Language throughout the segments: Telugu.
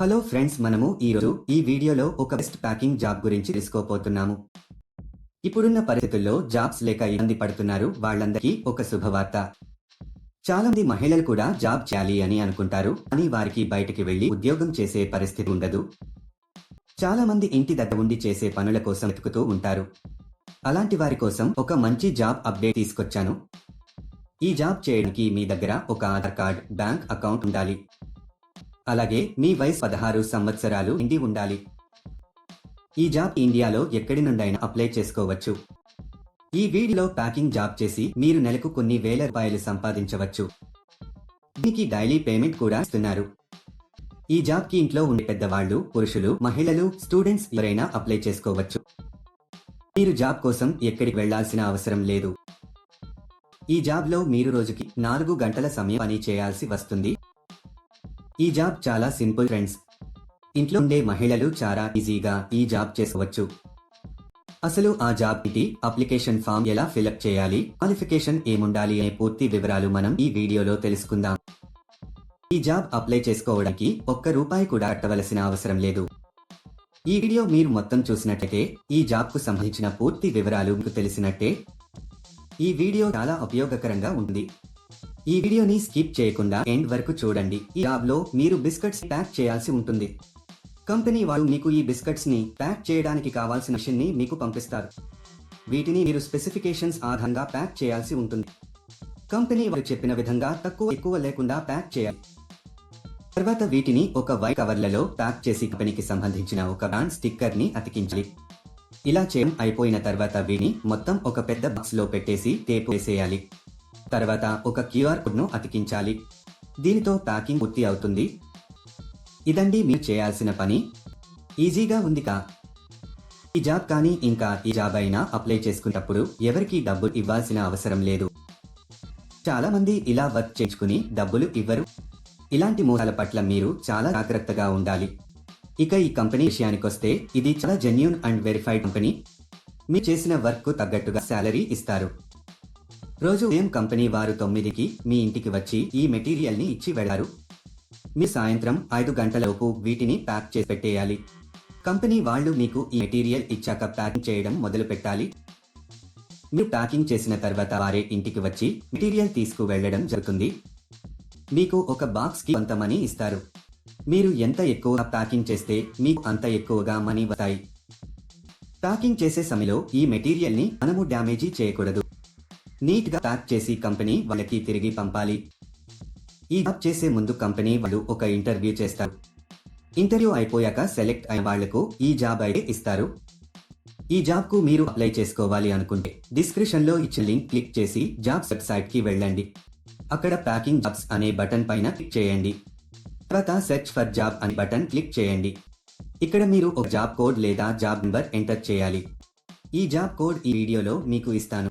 హలో ఫ్రెండ్స్ మనము ఈరోజు ఈ వీడియోలో ఒక బెస్ట్ ప్యాకింగ్ జాబ్ గురించి తెలుసుకోపోతున్నాము ఇప్పుడున్న పరిస్థితుల్లో జాబ్స్ లేక ఇబ్బంది పడుతున్నారు వాళ్ళందరికీ ఒక శుభవార్త. చాలా మంది మహిళలు కూడా జాబ్ చేయాలి అని అనుకుంటారు అని వారికి బయటికి వెళ్ళి ఉద్యోగం చేసే పరిస్థితి ఉండదు. చాలా మంది ఇంటి దగ్గర ఉండి చేసే పనుల కోసం వెతుకుతూ ఉంటారు. అలాంటి వారి కోసం ఒక మంచి జాబ్ అప్డేట్ తీసుకొచ్చాను. ఈ జాబ్ చేయడానికి మీ దగ్గర ఒక ఆధార్ కార్డ్ బ్యాంక్ అకౌంట్ ఉండాలి. అలాగే మీ వయసు పదహారు సంవత్సరాలు నిండి ఉండాలి. ఈ జాబ్ ఇండియాలో ఎక్కడి నుండైనా అప్లై చేసుకోవచ్చు. ఈ వీడియోలో ప్యాకింగ్ జాబ్ చేసి మీరు నెలకు కొన్ని వేల రూపాయలు సంపాదించవచ్చు. దీనికి డైలీ పేమెంట్ కూడా ఇస్తున్నారు. ఈ జాబ్కి ఇంట్లో ఉండే పెద్దవాళ్ళు పురుషులు మహిళలు స్టూడెంట్స్ ఎవరైనా అప్లై చేసుకోవచ్చు. మీరు జాబ్ కోసం ఎక్కడికి వెళ్ళాల్సిన అవసరం లేదు. ఈ జాబ్లో మీరు రోజుకి నాలుగు గంటల సమయం పని చేయాల్సి వస్తుంది. ఈ జాబ్ చాలా సింపుల్ ఫ్రెండ్స్. ఇంట్లో ఉండే మహిళలు చాలా ఈజీగా ఈ జాబ్ చేసుకోవచ్చు. అసలు ఆ జాబ్ ఇది అప్లికేషన్ ఫామ్ ఎలా ఫిలప్ చేయాలి? క్వాలిఫికేషన్ ఏముండాలి అనే పూర్తి వివరాలు మనం ఈ వీడియోలో తెలుసుకుందాం. ఈ జాబ్ అప్లై చేసుకోవడానికి ఒక్క రూపాయి కూడా కట్టవలసిన అవసరం లేదు. ఈ వీడియో మీరు మొత్తం చూసినట్లయితే ఈ జాబ్కు సంబంధించిన పూర్తి వివరాలు మీకు తెలిసినట్టే. ఈ వీడియో చాలా ఉపయోగకరంగా ఉంది ఈ వీడియోని స్కిప్ చేయకుండా ఎండ్ వరకు చూడండి. ఈ జాబ్లో మీరు బిస్కెట్స్ ప్యాక్ చేయాల్సి ఉంటుంది. కంపెనీ వాళ్ళు మీకు ఈ బిస్కెట్స్ని ప్యాక్ చేయడానికి కావాల్సిన మిషన్ని మీకు పంపిస్తారు. వీటిని మీరు స్పెసిఫికేషన్స్ ఆధారంగా ప్యాక్ చేయాల్సి ఉంటుంది. కంపెనీ వారు చెప్పిన విధంగా తక్కువ ఎక్కువ లేకుండా ప్యాక్ చేయాలి. తర్వాత వీటిని ఒక వై కవర్లలో ప్యాక్ చేసి కంపెనీకి సంబంధించిన ఒక బ్రాండ్ స్టిక్కర్ని అతికించాలి. ఇలా చేయడం అయిపోయిన తర్వాత వీటిని మొత్తం ఒక పెద్ద బాక్స్లో పెట్టేసి టేప్ వేసేయాలి. తర్వాత ఒక క్యూఆర్ కోడ్ను అతికించాలి. దీనితో ప్యాకింగ్ పూర్తి అవుతుంది. ఇదండి మీరు చేయాల్సిన పని. ఈజీగా ఉందికా ఈ జాబ్ కానీ ఇంకా ఈ జాబ్ అయినా అప్లై చేసుకున్నప్పుడు ఎవరికి డబ్బులు ఇవ్వాల్సిన అవసరం లేదు. చాలా మంది ఇలా వర్క్ చేయించుకుని డబ్బులు ఇవ్వరు. ఇలాంటి మోసాల పట్ల మీరు చాలా జాగ్రత్తగా ఉండాలి. ఇక ఈ కంపెనీ విషయానికొస్తే ఇది చాలా జెన్యున్ అండ్ వెరిఫైడ్ కంపెనీ మీరు చేసిన వర్క్ తగ్గట్టుగా శాలరీ ఇస్తారు. రోజు ఉదయం కంపెనీ వారు తొమ్మిదికి మీ ఇంటికి వచ్చి ఈ మెటీరియల్ని ఇచ్చి వెళ్ళారు మీ సాయంత్రం ఐదు గంటలలోపు వీటిని ప్యాక్ చేసి పెట్టేయాలి. కంపెనీ వాళ్ళు మీకు ఈ మెటీరియల్ ఇచ్చాక ప్యాకింగ్ చేయడం మొదలు పెట్టాలి. మీరు ప్యాకింగ్ చేసిన తర్వాత వారే ఇంటికి వచ్చి మెటీరియల్ తీసుకు వెళ్ళడం జరుగుతుంది. మీకు ఒక బాక్స్కి కొంత మనీ ఇస్తారు. మీరు ఎంత ఎక్కువగా ప్యాకింగ్ చేస్తే మీకు అంత ఎక్కువగా మనీ వస్తాయి. ప్యాకింగ్ చేసే సమయంలో ఈ మెటీరియల్ని మనము డ్యామేజీ చేయకూడదు. నీట్గా ప్యాక్ చేసి కంపెనీ వాళ్ళకి తిరిగి పంపాలి. ఈ జాబ్ చేసే ముందు కంపెనీ వాళ్ళు ఒక ఇంటర్వ్యూ చేస్తారు. ఇంటర్వ్యూ అయిపోయాక సెలెక్ట్ అయిన వాళ్ళకు ఈ జాబ్ అయితే ఇస్తారు. ఈ జాబ్కు మీరు అప్లై చేసుకోవాలి అనుకుంటే డిస్క్రిప్షన్లో ఇచ్చిన లింక్ క్లిక్ చేసి జాబ్స్ వెబ్సైట్కి వెళ్ళండి. అక్కడ ప్యాకింగ్ జాబ్స్ అనే బటన్ పైన క్లిక్ చేయండి. తర్వాత సెర్చ్ ఫర్ జాబ్ అనే బటన్ క్లిక్ చేయండి. ఇక్కడ మీరు ఒక జాబ్ కోడ్ లేదా జాబ్ నెంబర్ ఎంటర్ చేయాలి. ఈ జాబ్ కోడ్ ఈ వీడియోలో మీకు ఇస్తాను.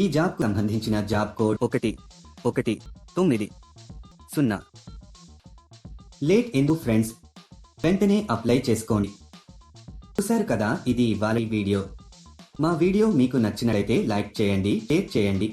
ఈ జాబ్ సంబంధించిన జాబ్ కోడ్ ఒకటి ఒకటి తొమ్మిది సున్నా. లేట్ ఎందు ఫ్రెండ్స్? వెంటనే అప్లై చేసుకోండి. చూశారు కదా ఇది ఇవాళ వీడియో. మా వీడియో మీకు నచ్చినట్లయితే లైక్ చేయండి షేర్ చేయండి.